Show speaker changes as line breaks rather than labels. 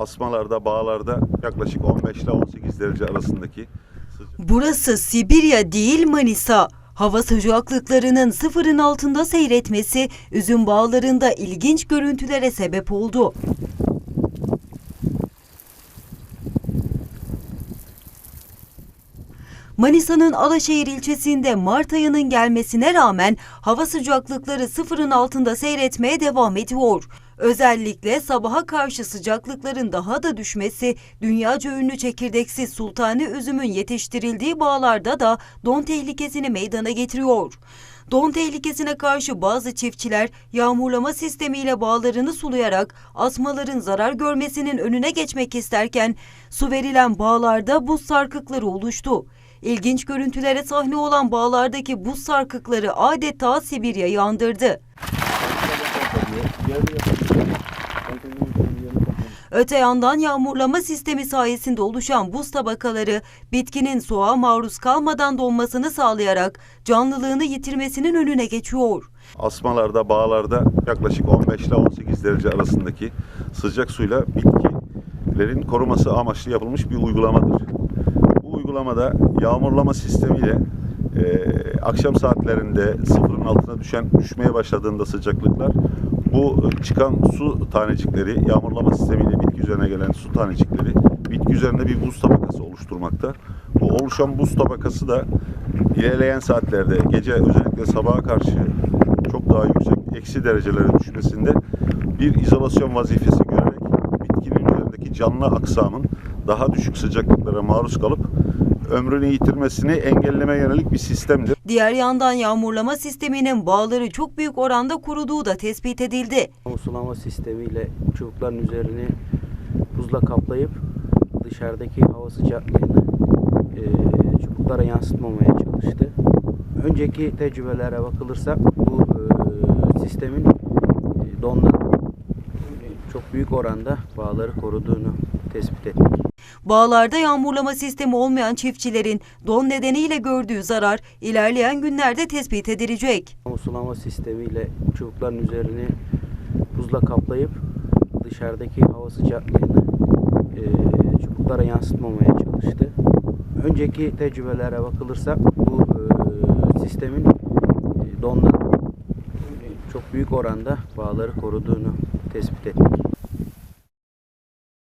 asmalarda, bağlarda yaklaşık 15 ile 18 derece arasındaki.
Burası Sibirya değil Manisa. Hava sıcaklıklarının sıfırın altında seyretmesi üzüm bağlarında ilginç görüntülere sebep oldu. Manisa'nın Alaşehir ilçesinde Mart ayının gelmesine rağmen hava sıcaklıkları sıfırın altında seyretmeye devam ediyor. Özellikle sabaha karşı sıcaklıkların daha da düşmesi dünyaca ünlü çekirdeksiz sultani üzümün yetiştirildiği bağlarda da don tehlikesini meydana getiriyor. Don tehlikesine karşı bazı çiftçiler yağmurlama sistemiyle bağlarını sulayarak asmaların zarar görmesinin önüne geçmek isterken su verilen bağlarda buz sarkıkları oluştu. İlginç görüntülere sahne olan bağlardaki buz sarkıkları adeta Sibirya'yı andırdı. Öte yandan yağmurlama sistemi sayesinde oluşan buz tabakaları bitkinin soğuğa maruz kalmadan donmasını sağlayarak canlılığını yitirmesinin önüne geçiyor.
Asmalarda, bağlarda yaklaşık 15 ile 18 derece arasındaki sıcak suyla bitkilerin koruması amaçlı yapılmış bir uygulamadır. Uygulamada yağmurlama sistemiyle e, akşam saatlerinde sıfırın altına düşen düşmeye başladığında sıcaklıklar bu çıkan su tanecikleri yağmurlama sistemiyle bitki üzerine gelen su tanecikleri bitki üzerinde bir buz tabakası oluşturmakta. Bu oluşan buz tabakası da ilerleyen saatlerde gece özellikle sabaha karşı çok daha yüksek eksi derecelere düşmesinde bir izolasyon vazifesi görerek bitkinin üzerindeki canlı aksamın daha düşük sıcaklıklara maruz kalıp ömrünü yitirmesini engelleme yönelik bir sistemdir.
Diğer yandan yağmurlama sisteminin bağları çok büyük oranda kuruduğu da tespit edildi.
Sulama sistemiyle çubukların üzerini buzla kaplayıp dışarıdaki hava sıcaklığını e, çubuklara yansıtmamaya çalıştı. Önceki tecrübelere bakılırsa bu e, sistemin e, dondan e, çok büyük oranda bağları koruduğunu tespit ettik.
Bağlarda yağmurlama sistemi olmayan çiftçilerin don nedeniyle gördüğü zarar ilerleyen günlerde tespit edilecek.
Sulama sistemiyle çubukların üzerini buzla kaplayıp dışarıdaki hava sıcaklığını e, çubuklara yansıtmamaya çalıştı. Önceki tecrübelere bakılırsa bu e, sistemin e, dondan e, çok büyük oranda bağları koruduğunu tespit ettik.